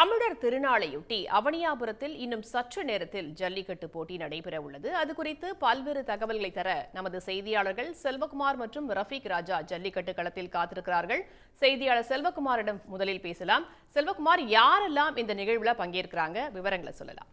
தமிழர் திருநாளையொட்டி அவனியாபுரத்தில் இன்னும் சற்று நேரத்தில் ஜல்லிக்கட்டு போட்டி நடைபெற உள்ளது. அது குறித்து பல்வேறு தகவல்களை தர நமது செய்தியாளர்கள் செல்வகுமார் மற்றும் ரஃபீக் ராஜா ஜல்லிக்கட்டு களத்தில் காத்திருக்கிறார்கள். செய்தியாளர் செல்வகுமாரிடம் முதலில் பேசலாம். செல்வகுமார் யாரெல்லாம் இந்த நிகழ்வுல பங்கேற்கிறாங்க? விவரங்களை சொல்லலாம்.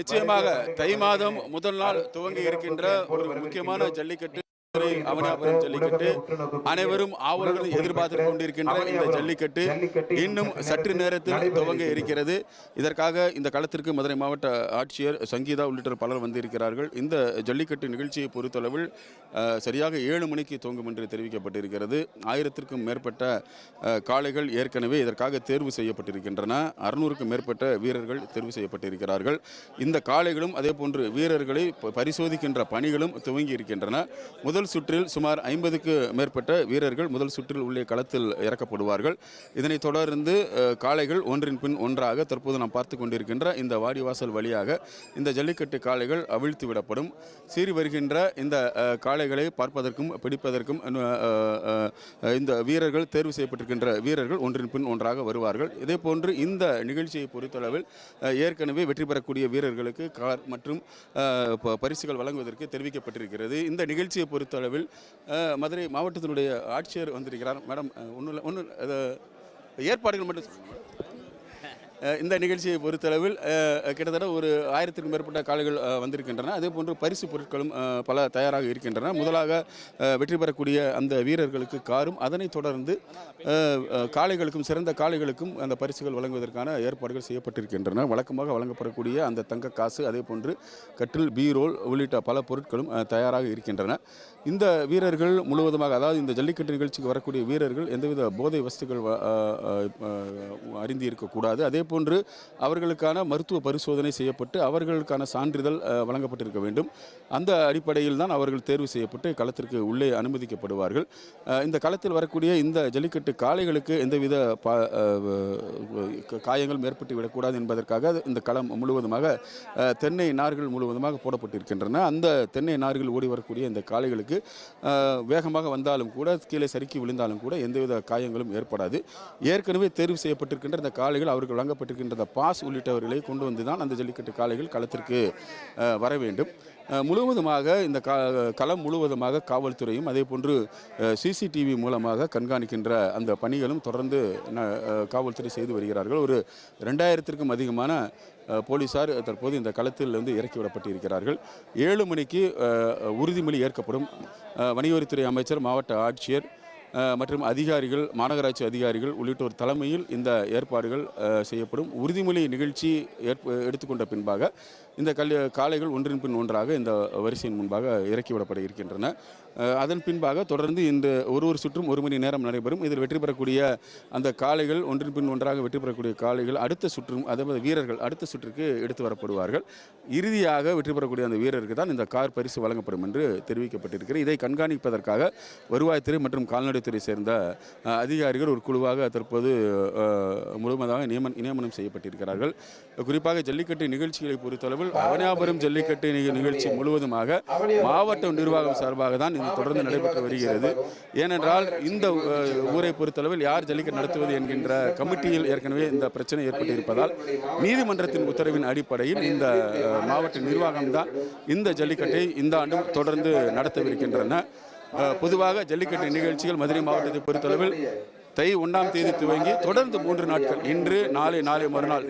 நிச்சயமாக தை மாதம் முதல் நாள் துவங்கி இருக்கின்ற ஒரு முக்கியமான ஜல்லிக்கட்டு அவனியாபுரம் ஜல்லிக்கட்டு அனைவரும் ஆவலுடன் எதிர்பார்த்து கொண்டிருக்கின்ற இந்த ஜல்லிக்கட்டு இன்னும் சற்று நேரத்தில் துவங்க இருக்கிறது. இதற்காக இந்த களத்திற்கு மதுரை மாவட்ட ஆட்சியர் சங்கீதா உள்ளிட்ட பலர் வந்திருக்கிறார்கள். இந்த ஜல்லிக்கட்டு நிகழ்ச்சியை பொறுத்தளவில் சரியாக ஏழு மணிக்கு துவங்கும் என்று தெரிவிக்கப்பட்டிருக்கிறது. ஆயிரத்திற்கும் மேற்பட்ட காளைகள் ஏற்கனவே இதற்காக தேர்வு செய்யப்பட்டிருக்கின்றன. அறுநூறுக்கும் மேற்பட்ட வீரர்கள் தேர்வு செய்யப்பட்டிருக்கிறார்கள். இந்த காளைகளும் அதே போன்று வீரர்களை பரிசோதிக்கின்ற பணிகளும் துவங்கி இருக்கின்றன முதல் சுற்றில் சுமார் ஐம்பதுக்கு மேற்பட்ட வீரர்கள் முதல் சுற்றில் உள்ளே களத்தில் இறக்கப்படுவார்கள். இதனைத் தொடர்ந்து காளைகள் ஒன்றின் பின் ஒன்றாக தற்போது நாம் பார்த்து கொண்டிருக்கின்ற இந்த வாடிவாசல் வழியாக இந்த ஜல்லிக்கட்டு காளைகள் அவிழ்த்து விடப்படும். சீறி வருகின்ற இந்த காளைகளை பார்ப்பதற்கும் பிடிப்பதற்கும் இந்த வீரர்கள் தேர்வு செய்யப்பட்டிருக்கின்ற வீரர்கள் ஒன்றின் பின் ஒன்றாக வருவார்கள். இதே போன்று இந்த நிகழ்ச்சியை பொறுத்தளவில் ஏற்கனவே வெற்றி பெறக்கூடிய வீரர்களுக்கு கார் மற்றும் ப- பரிசுகள் வழங்குவதற்கு தெரிவிக்கப்பட்டிருக்கிறது. இந்த நிகழ்ச்சியை பொறுத்த அஹ், மதுரை மாவட்டத்தினுடைய ஆட்சியர் வந்திருக்கிறார். மேடம் ஒன்றும் ஒன்று ஏற்பாடுகள் மட்டும் இந்த நிகழ்ச்சியை பொறுத்தளவில் கிட்டத்தட்ட ஒரு ஆயிரத்திற்கும் மேற்பட்ட காளைகள் வந்திருக்கின்றன. அதே போன்று பரிசு பொருட்களும் பல தயாராக இருக்கின்றன. முதலாக வெற்றி பெறக்கூடிய அந்த வீரர்களுக்கு காரும் அதனைத் தொடர்ந்து காளைகளுக்கும் சிறந்த காளைகளுக்கும் அந்த பரிசுகள் வழங்குவதற்கான ஏற்பாடுகள் செய்யப்பட்டிருக்கின்றன. வழக்கமாக வழங்கப்படக்கூடிய அந்த தங்க காசு அதே போன்று கட்டில் பீரோல் உள்ளிட்ட பல பொருட்களும் தயாராக இருக்கின்றன. இந்த வீரர்கள் முழுவதுமாக அதாவது இந்த ஜல்லிக்கட்டு நிகழ்ச்சிக்கு வரக்கூடிய வீரர்கள் எந்தவித போதை வஸ்துகள் அறிந்து அருந்தி இருக்கக்கூடாது அதே போன்று அவர்களுக்கான மருத்துவ பரிசோதனை செய்யப்பட்டு அவர்களுக்கான சான்றிதழ் வழங்கப்பட்டிருக்க வேண்டும். அந்த அடிப்படையில் தான் அவர்கள் தேர்வு செய்யப்பட்டு களத்திற்கு உள்ளே அனுமதிக்கப்படுவார்கள். இந்த களத்தில் வரக்கூடிய இந்த ஜல்லிக்கட்டு காளைகளுக்கு எந்தவித பா காயங்களும் ஏற்பட்டு விடக்கூடாது என்பதற்காக இந்த களம் முழுவதுமாக தென்னை நார்கள் முழுவதுமாக போடப்பட்டிருக்கின்றன. அந்த தென்னை நார்கள் ஓடி வரக்கூடிய இந்த காளைகளுக்கு வேகமாக வந்தாலும் கூட கீழே சறுக்கி விழுந்தாலும் கூட எந்தவித காயங்களும் ஏற்படாது. ஏற்கனவே தேர்வு செய்யப்பட்டிருக்கின்ற இந்த காளைகள் அவர்கள் வழங்கப்பட்டிருக்கின்ற பாஸ் உள்ளிட்டவர்களை கொண்டு வந்து தான் அந்த ஜல்லிக்கட்டு காளைகள் களத்திற்கு வர வேண்டும். முழுவதுமாக இந்த களம் முழுவதுமாக காவல்துறையும் அதே போன்று சிசிடிவி மூலமாக கண்காணிக்கின்ற அந்த பணிகளும் தொடர்ந்து காவல்துறை செய்து வருகிறார்கள். ஒரு ரெண்டாயிரத்திற்கும் அதிகமான போலீசார் தற்போது இந்த களத்தில் வந்து இறக்கிவிடப்பட்டிருக்கிறார்கள். ஏழு மணிக்கு உறுதிமொழி ஏற்கப்படும். வணிகவரித்துறை அமைச்சர் மாவட்ட ஆட்சியர் மற்றும் அதிகாரிகள் மாநகராட்சி அதிகாரிகள் உள்ளிட்டோர் தலைமையில் இந்த ஏற்பாடுகள் செய்யப்படும். உறுதிமொழி நிகழ்ச்சி ஏற்ப எடுத்துக்கொண்ட பின்பாக இந்த கல் காளைகள் ஒன்றின் பின் ஒன்றாக இந்த வரிசையின் முன்பாக இறக்கிவிடப்பட இருக்கின்றன. அதன் பின்பாக தொடர்ந்து இந்த ஒரு ஒரு சுற்றும் ஒரு மணி நேரம் நடைபெறும். இதில் வெற்றி பெறக்கூடிய அந்த காளைகள் ஒன்றின் பின் ஒன்றாக வெற்றி பெறக்கூடிய காளைகள் அடுத்த சுற்றும் அதாவது வீரர்கள் அடுத்த சுற்றுக்கு எடுத்து வரப்படுவார்கள். இறுதியாக வெற்றி பெறக்கூடிய அந்த வீரருக்கு தான் இந்த கார் பரிசு வழங்கப்படும் என்று தெரிவிக்கப்பட்டிருக்கிறது. இதை கண்காணிப்பதற்காக வருவாய்த்துறை மற்றும் கால்நடைத்துறை சேர்ந்த அதிகாரிகள் ஒரு குழுவாக தற்போது முழுவதாக நியமன நியமனம் செய்யப்பட்டிருக்கிறார்கள். குறிப்பாக ஜல்லிக்கட்டு நிகழ்ச்சிகளை பொறுத்தளவில் அவனியாபுரம் ஜல்லிக்கட்டு நிகழ்ச்சி முழுவதுமாக மாவட்ட நிர்வாகம் சார்பாக தான் இது தொடர்ந்து நடைபெற்று வருகிறது. ஏனென்றால் இந்த ஊரை பொறுத்தளவில் யார் ஜல்லிக்கட்டு நடத்துவது என்கின்ற கமிட்டியில் ஏற்கனவே இந்த பிரச்சனை ஏற்பட்டிருப்பதால் நீதிமன்றத்தின் உத்தரவின் அடிப்படையில் இந்த மாவட்ட நிர்வாகம் தான் இந்த ஜல்லிக்கட்டை இந்த ஆண்டும் தொடர்ந்து நடத்தவிருக்கின்றன. பொதுவாக ஜல்லிக்கட்டு நிகழ்ச்சிகள் மதுரை மாவட்டத்தை பொறுத்தளவில் தை ஒன்றாம் தேதி துவங்கி தொடர்ந்து மூன்று நாட்கள். இன்று நாளை நாளை மறுநாள்.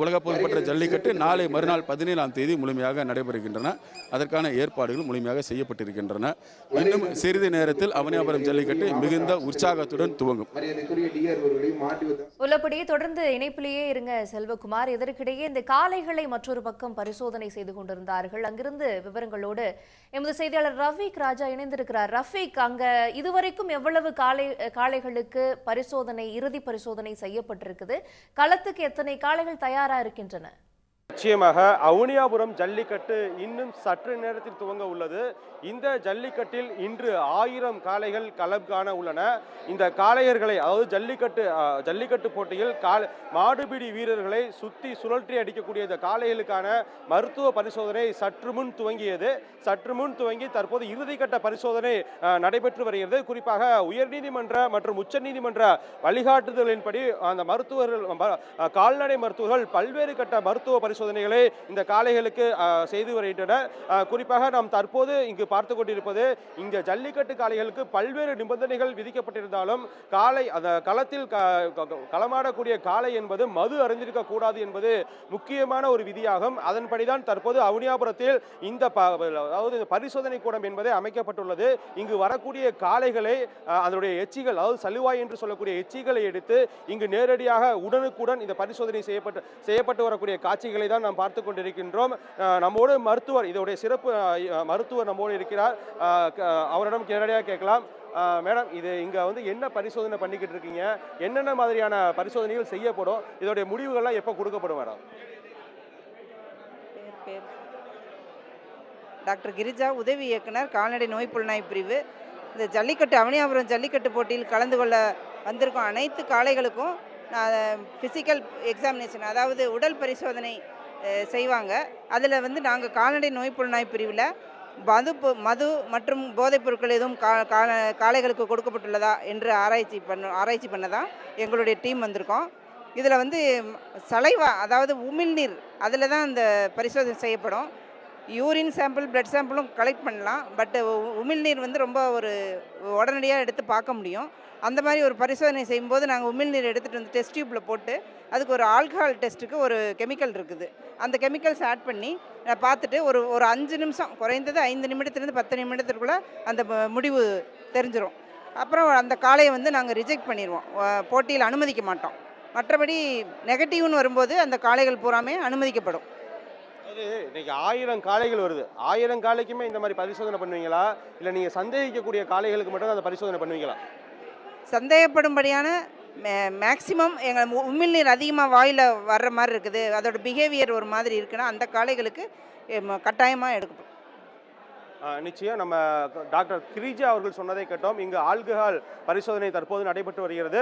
உலக புகழ்பெற்ற ஜல்லிக்கட்டு நாளை மறுநாள் பதினேழாம் தேதி முழுமையாக நடைபெறுகின்றன. அதற்கான ஏற்பாடுகள் முழுமையாக செய்யப்பட்டிருக்கின்றன. இன்னும் சிறிது நேரத்தில் அவனியாபுரம் ஜல்லிக்கட்டு மிகுந்த உற்சாகத்துடன் துவங்கும். உள்ளபடியே தொடர்ந்து இணைப்பிலேயே இருங்க செல்வகுமார். இதற்கிடையே இந்த காளைகளை மற்றொரு பக்கம் பரிசோதனை செய்து கொண்டிருந்தார்கள். அங்கிருந்து விவரங்களோடு எமது செய்தியாளர் ரஃபீக் ராஜா இணைந்திருக்கிறார். ரஃபீக் அங்க இதுவரைக்கும் எவ்வளவு காளை காளைகளுக்கு பரிசோதனை இறுதி பரிசோதனை செய்யப்பட்டிருக்குது. களத்துக்கு எத்தனை காளைகள் தயாரா இருக்கின்றன? நிச்சயமாக அவுனியாபுரம் ஜல்லிக்கட்டு இன்னும் சற்று நேரத்தில் துவங்க உள்ளது. இந்த ஜல்லிக்கட்டில் இன்று ஆயிரம் காளைகள் களம் காண உள்ளன. இந்த காளையர்களை அதாவது ஜல்லிக்கட்டு ஜல்லிக்கட்டு போட்டியில் கால மாடுபிடி வீரர்களை சுத்தி சுழற்றி அடிக்கக்கூடிய இந்த காளைகளுக்கான மருத்துவ பரிசோதனை சற்று முன் துவங்கியது. சற்று முன் துவங்கி தற்போது இறுதிக்கட்ட பரிசோதனை நடைபெற்று வருகிறது. குறிப்பாக உயர்நீதிமன்ற மற்றும் உச்சநீதிமன்ற வழிகாட்டுதலின்படி அந்த மருத்துவர்கள் கால்நடை மருத்துவர்கள் பல்வேறு கட்ட மருத்துவ பரிசோதனைகளை இந்த காளைகளுக்கு செய்து வருகின்றனர் குறிப்பாக நாம் தற்போது இங்கு பார்த்து கொண்டிருப்பது இங்க ஜல்லிக்கட்டு காளைகளுக்கு பல்வேறு நிபந்தனைகள் விதிக்கப்பட்டிருந்தாலும் காளை அந்த களத்தில் களமாடக்கூடிய காளை என்பது மது அறிந்திருக்க கூடாது என்பது முக்கியமான ஒரு விதியாகும். அதன்படிதான் தற்போது அவுனியாபுரத்தில் இந்த அதாவது இந்த பரிசோதனை கூடம் என்பது அமைக்கப்பட்டுள்ளது. இங்கு வரக்கூடிய காளைகளை அதனுடைய எச்சிகள் அதாவது சலுவாய் என்று சொல்லக்கூடிய எச்சிகளை எடுத்து இங்கு நேரடியாக உடனுக்குடன் இந்த பரிசோதனை செய்யப்பட்டு செய்யப்பட்டு வரக்கூடிய காட்சிகளை தான் நாம் பார்த்து கொண்டிருக்கின்றோம். நம்மோடு மருத்துவர் இதோடைய சிறப்பு மருத்துவர் நம்மோடு இருக்கிறார். அவரிடம் நேரடியாக கேட்கலாம். மேடம் இது இங்கே வந்து என்ன பரிசோதனை பண்ணிக்கிட்டு இருக்கீங்க? என்னென்ன மாதிரியான பரிசோதனைகள் செய்யப்படும்? இதோடைய முடிவுகள்லாம் எப்போ கொடுக்கப்படும் மேடம்? டாக்டர் கிரிஜா உதவி இயக்குனர் கால்நடை நோய் புலனாய் பிரிவு. இந்த ஜல்லிக்கட்டு அவனியாபுரம் ஜல்லிக்கட்டு போட்டியில் கலந்து கொள்ள வந்திருக்கும் அனைத்து காளைகளுக்கும் நான் ஃபிசிக்கல் எக்ஸாமினேஷன் அதாவது உடல் பரிசோதனை செய்வாங்க. அதில் வந்து நாங்கள் கால்நடை நோய் புலனாய் பிரிவில் மது பொ- மது மற்றும் போதைப் பொருட்கள் எதுவும் கா கா- காளைகளுக்கு கொடுக்கப்பட்டுள்ளதா என்று ஆராய்ச்சி பண்ண ஆராய்ச்சி பண்ண தான் எங்களுடைய டீம் வந்திருக்கோம். இதில் வந்து சலைவா அதாவது உமிழ்நீர் அதில் தான் இந்த பரிசோதனை செய்யப்படும். யூரின் சாம்பிள் பிளட் சாம்பிளும் கலெக்ட் பண்ணலாம். பட் உமிழ்நீர் வந்து ரொம்ப ஒரு உடனடியாக எடுத்து பார்க்க முடியும். அந்த மாதிரி ஒரு பரிசோதனை செய்யும்போது நாங்கள் உமிழ்நீர் எடுத்துகிட்டு வந்து டெஸ்ட் டியூப்பில் போட்டு அதுக்கு ஒரு ஆல்கஹால் டெஸ்ட்டுக்கு ஒரு கெமிக்கல் இருக்குது. அந்த கெமிக்கல்ஸ் ஆட் பண்ணி பார்த்துட்டு ஒரு ஒரு அஞ்சு நிமிஷம் குறைந்தது ஐந்து நிமிடத்துலேருந்து பத்து நிமிடத்திற்குள்ளே அந்த முடிவு தெரிஞ்சிடும் அப்புறம் அந்த காளையை வந்து நாங்கள் ரிஜெக்ட் பண்ணிடுவோம் போட்டியில் அனுமதிக்க மாட்டோம். மற்றபடி நெகட்டிவ்னு வரும்போது அந்த காளைகள் பூராமே அனுமதிக்கப்படும். இன்னைக்கு ஆயிரம் காளைகள் வருது. ஆயிரம் காளைக்குமே இந்த மாதிரி பரிசோதனை பண்ணுவீங்களா? இல்லை நீங்கள் சந்தேகிக்கக்கூடிய காளைகளுக்கு மட்டும் அந்த பரிசோதனை பண்ணுவீங்களா? சந்தேகப்படும்படியான மேக்சிமம் எங்கள் உ- உமிழ்நீர் அதிகமாக வாயில் வர்ற மாதிரி இருக்குது. அதோட பிஹேவியர் ஒரு மாதிரி இருக்குன்னா அந்த காளைகளுக்கு கட்டாயமாக எடுக்கப்படும். நிச்சயம் நம்ம டாக்டர் கிரிஜா அவர்கள் சொன்னதை கேட்டோம். இங்கு ஆல்கஹால் பரிசோதனை தற்போது நடைபெற்று வருகிறது.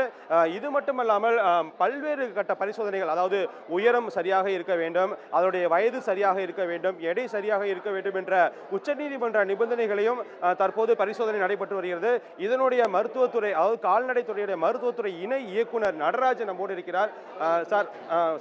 இது மட்டுமல்லாமல் பல்வேறு கட்ட பரிசோதனைகள் அதாவது உயரம் சரியாக இருக்க வேண்டும் அதனுடைய வயது சரியாக இருக்க வேண்டும் எடை சரியாக இருக்க வேண்டும் என்ற உச்சநீதிமன்ற நிபந்தனைகளையும் தற்போது பரிசோதனை நடைபெற்று வருகிறது. இதனுடைய மருத்துவத்துறை அதாவது கால்நடைத்துறையுடைய மருத்துவத்துறை இணை இயக்குனர் நடராஜன் நம்மோடு இருக்கிறார். சார்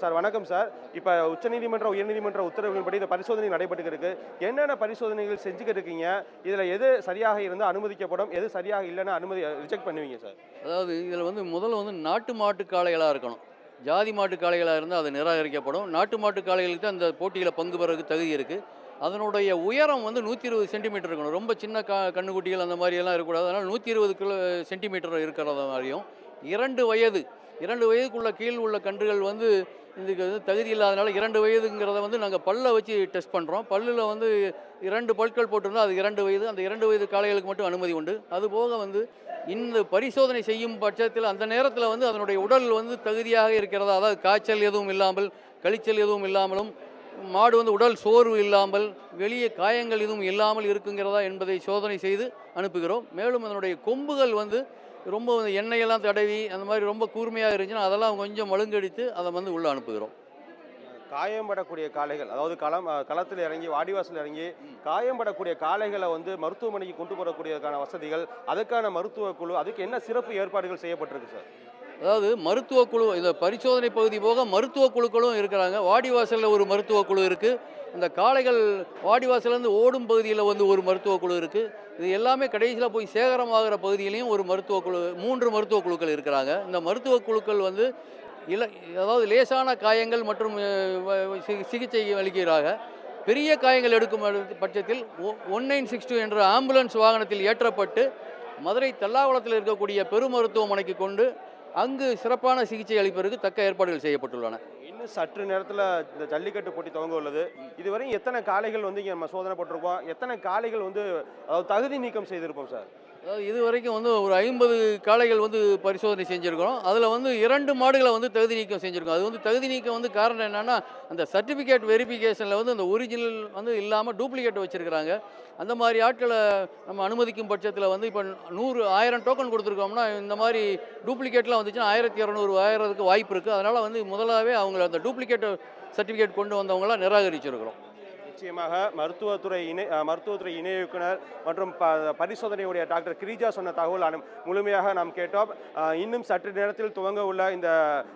சார் வணக்கம் சார். இப்போ உச்சநீதிமன்ற உயர்நீதிமன்ற உத்தரவுகளின்படி இந்த பரிசோதனை நடைபெற்று இருக்கு என்னென்ன பரிசோதனைகள் செஞ்சுக்கிட்டு இருக்கீங்க இதில் எது சரியாக இருந்து அனுமதிக்கப்படும்? எது சரியாக இல்லைன்னு அனுமதி ரிஜெக்ட் பண்ணுவீங்க சார் அதாவது இதில் வந்து முதல்ல வந்து நாட்டு மாட்டு காளைகளாக இருக்கணும். ஜாதி மாட்டு காளைகளாக இருந்தால் அது நிராகரிக்கப்படும். நாட்டு மாட்டு காளைகளுக்கு தான் அந்த போட்டியில் பங்கு பெறதுக்கு தகுதி இருக்குது அதனுடைய உயரம் வந்து நூற்றி இருபது சென்டிமீட்டர் இருக்கணும். ரொம்ப சின்ன கா கண்ணுக்குட்டிகள் அந்த மாதிரியெல்லாம் இருக்கக்கூடாது. அதனால் நூற்றி இருபது கிலோ சென்டிமீட்டர் இருக்கிறத மாதிரியும் இரண்டு வயது இரண்டு வயதுக்குள்ள கீழ் உள்ள கன்றுகள் வந்து இதுக்கு வந்து தகுதி இல்லாதனால இரண்டு வயதுங்கிறத வந்து நாங்கள் பல்லை வச்சு டெஸ்ட் பண்ணுறோம் பல்லில் வந்து இரண்டு பல்கள் போட்டிருந்தால் அது இரண்டு வயது. அந்த இரண்டு வயது காளைகளுக்கு மட்டும் அனுமதி உண்டு. அதுபோக வந்து இந்த பரிசோதனை செய்யும் பட்சத்தில் அந்த நேரத்தில் வந்து அதனுடைய உடல் வந்து தகுதியாக இருக்கிறதா அதாவது காய்ச்சல் எதுவும் இல்லாமல் கழிச்சல் எதுவும் இல்லாமலும் மாடு வந்து உடல் சோர்வு இல்லாமல் வெளியே காயங்கள் எதுவும் இல்லாமல் இருக்குங்கிறதா என்பதை சோதனை செய்து அனுப்புகிறோம். மேலும் அதனுடைய கொம்புகள் வந்து ரொம்ப எண்ணெயெல்லாம் தடவி அந்த மாதிரி ரொம்ப கூர்மையாக இருந்துச்சுன்னா அதெல்லாம் கொஞ்சம் மழுங்கடித்து அதை வந்து உள்ளே அனுப்புகிறோம். காயம்படக்கூடிய காளைகள் அதாவது களம் களத்தில் இறங்கி வாடிவாசல் இறங்கி காயம்படக்கூடிய காளைகளை வந்து மருத்துவமனைக்கு கொண்டு போகக்கூடியதுக்கான வசதிகள் அதுக்கான மருத்துவ குழு அதுக்கு என்ன சிறப்பு ஏற்பாடுகள் செய்யப்பட்டிருக்கு சார்? அதாவது மருத்துவ குழு இந்த பரிசோதனை பகுதி போக மருத்துவ குழுக்களும் இருக்கிறாங்க. வாடிவாசலில் ஒரு மருத்துவ குழு இருக்குது அந்த காளைகள் வாடிவாசல்லேருந்து ஓடும் பகுதியில் வந்து ஒரு மருத்துவ குழு இருக்குது இது எல்லாமே கடைசியில் போய் சேகரமாகிற பகுதியிலையும் ஒரு மருத்துவ குழு மூன்று மருத்துவ குழுக்கள் இருக்கிறாங்க. இந்த மருத்துவ குழுக்கள் வந்து இல அதாவது லேசான காயங்கள் மற்றும் சிகிச்சை அளிக்கிறாங்க. பெரிய காயங்கள் எடுக்கும் பட்சத்தில் ஒன் நைன் சிக்ஸ் டூ என்ற ஆம்புலன்ஸ் வாகனத்தில் ஏற்றப்பட்டு மதுரை தல்லாவளத்தில் இருக்கக்கூடிய பெருமருத்துவமனைக்கு கொண்டு அங்கு சிறப்பான சிகிச்சை அளிப்பதற்கு தக்க ஏற்பாடுகள் செய்யப்பட்டுள்ளன. இன்னும் சற்று நேரத்தில் இந்த ஜல்லிக்கட்டு போட்டி துவங்க உள்ளது. இதுவரை எத்தனை காளைகள் வந்து இங்கே நம்ம சோதனை போட்டிருப்போம் எத்தனை காளைகள் வந்து தகுதி நீக்கம் செய்திருப்போம் சார்? இது வரைக்கும் வந்து ஒரு ஐம்பது காளைகள் வந்து பரிசோதனை செஞ்சுருக்கிறோம். அதில் வந்து இரண்டு மாடுகளை வந்து தகுதி நீக்கம் செஞ்சுருக்கோம். அது வந்து தகுதி நீக்கம் வந்து காரணம் என்னென்னா அந்த சர்டிஃபிகேட் வெரிஃபிகேஷனில் வந்து அந்த ஒரிஜினல் வந்து இல்லாமல் டூப்ளிகேட் வச்சுருக்கிறாங்க. அந்த மாதிரி ஆட்களை நம்ம அனுமதிக்கும் பட்சத்தில் வந்து இப்போ நூறு ஆயிரம் டோக்கன் கொடுத்துருக்கோம்னா இந்த மாதிரி டூப்ளிகேட்லாம் வந்துச்சுன்னா ஆயிரத்தி இரநூறு ஆயிரத்துக்கு வாய்ப்பு இருக்குது அதனால் வந்து முதலாகவே அவங்கள அந்த டூப்ளிகேட் சர்டிஃபிகேட் கொண்டு வந்தவங்களாம் நிராகரிச்சிருக்கிறோம். நிச்சயமாக மருத்துவத்துறை இணை மருத்துவத்துறை இணை இயக்குனர் மற்றும் ப பரிசோதனையுடைய டாக்டர் கிரிஜா சொன்ன தகவல் முழுமையாக நாம் கேட்டோம். இன்னும் சற்று நேரத்தில் துவங்க உள்ள இந்த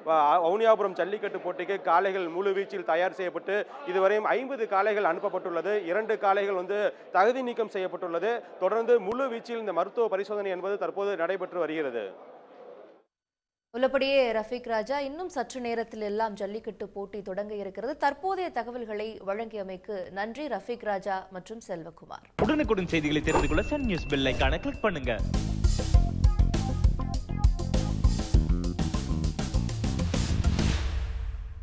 வவுனியாபுரம் ஜல்லிக்கட்டு போட்டிக்கு காளைகள் முழு வீச்சில் தயார் செய்யப்பட்டு இதுவரையும் ஐம்பது காளைகள் அனுப்பப்பட்டுள்ளது. இரண்டு காளைகள் வந்து தகுதி நீக்கம் செய்யப்பட்டுள்ளது. தொடர்ந்து முழு வீச்சில் இந்த மருத்துவ பரிசோதனை என்பது தற்போது நடைபெற்று வருகிறது. உள்ளபடியே ரஃபீக் ராஜா இன்னும் சற்று நேரத்தில் எல்லாம் ஜல்லிக்கட்டு போட்டி தொடங்க இருக்கிறது. தற்போதைய தகவல்களை வழங்கியமைக்கு நன்றி ரஃபீக் ராஜா மற்றும் செல்வகுமார். உடனுக்குடன் செய்திகளை தெரிந்து கொள்ள சன் நியூஸ் பெல் ஐக்கான கிளிக் பண்ணுங்க.